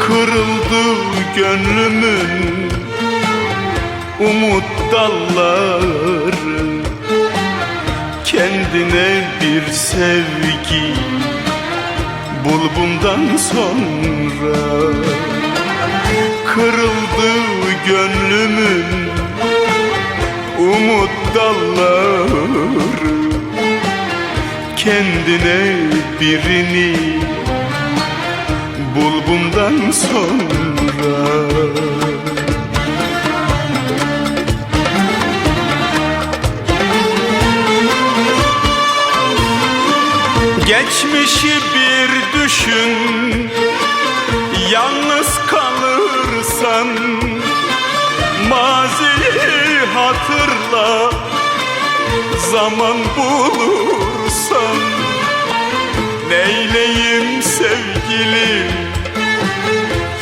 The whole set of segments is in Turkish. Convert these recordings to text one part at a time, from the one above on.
Kırıldı gönlümün Umut dalları. Kendine bir sevgi Bul bundan sonra. Kırıldı gönlümün Umut dalları. Kendine birini bundan sonra. Geçmişi bir düşün Yalnız kalırsan. Maziyi hatırla Zaman bulursan. Neyleyim sevgilim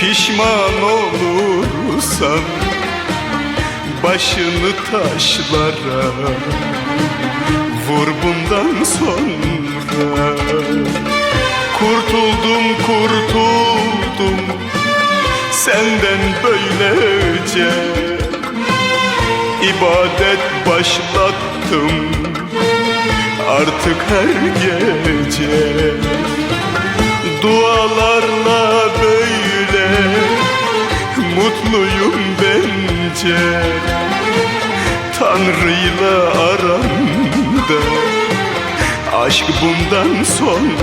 Pişman olursan Başını taşlara Vur bundan sonra. Kurtuldum kurtuldum Senden böylece. İbadet başlattım Artık her gece. Dualarla Mutluyum bence. Tanrı'yla aramda Aşk bundan sonra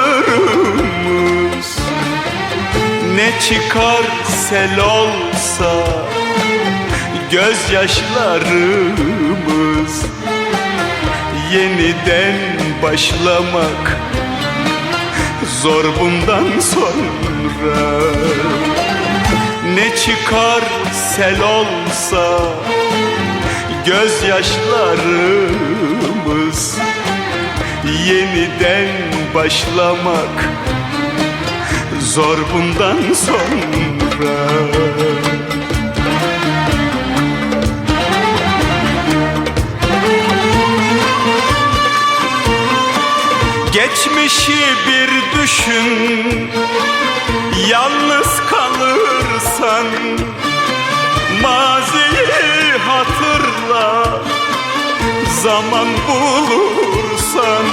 çıkar sel olsa gözyaşlarımız Yeniden başlamak zor bundan sonra. Ne çıkar sel olsa gözyaşlarımız yeniden başlamak zor bundan sonra. Geçmişi bir düşün Yalnız kalırsan. Maziyi hatırla Zaman bulursan.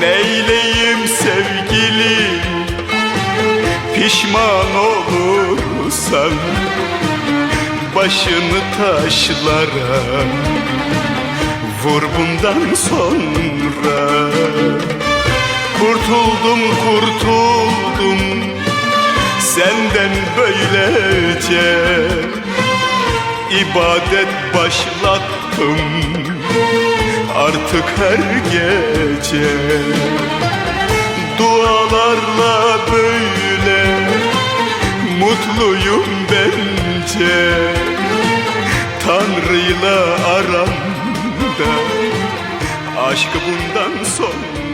Neyleyim sevgilim Pişman olursan Başını taşlara Vur bundan sonra. Kurtuldum kurtuldum Senden böylece. İbadet başlattım Artık her gece. Dualarla böyle Mutluyum bence. Tanrı'yla aramda. Aşk bundan sonra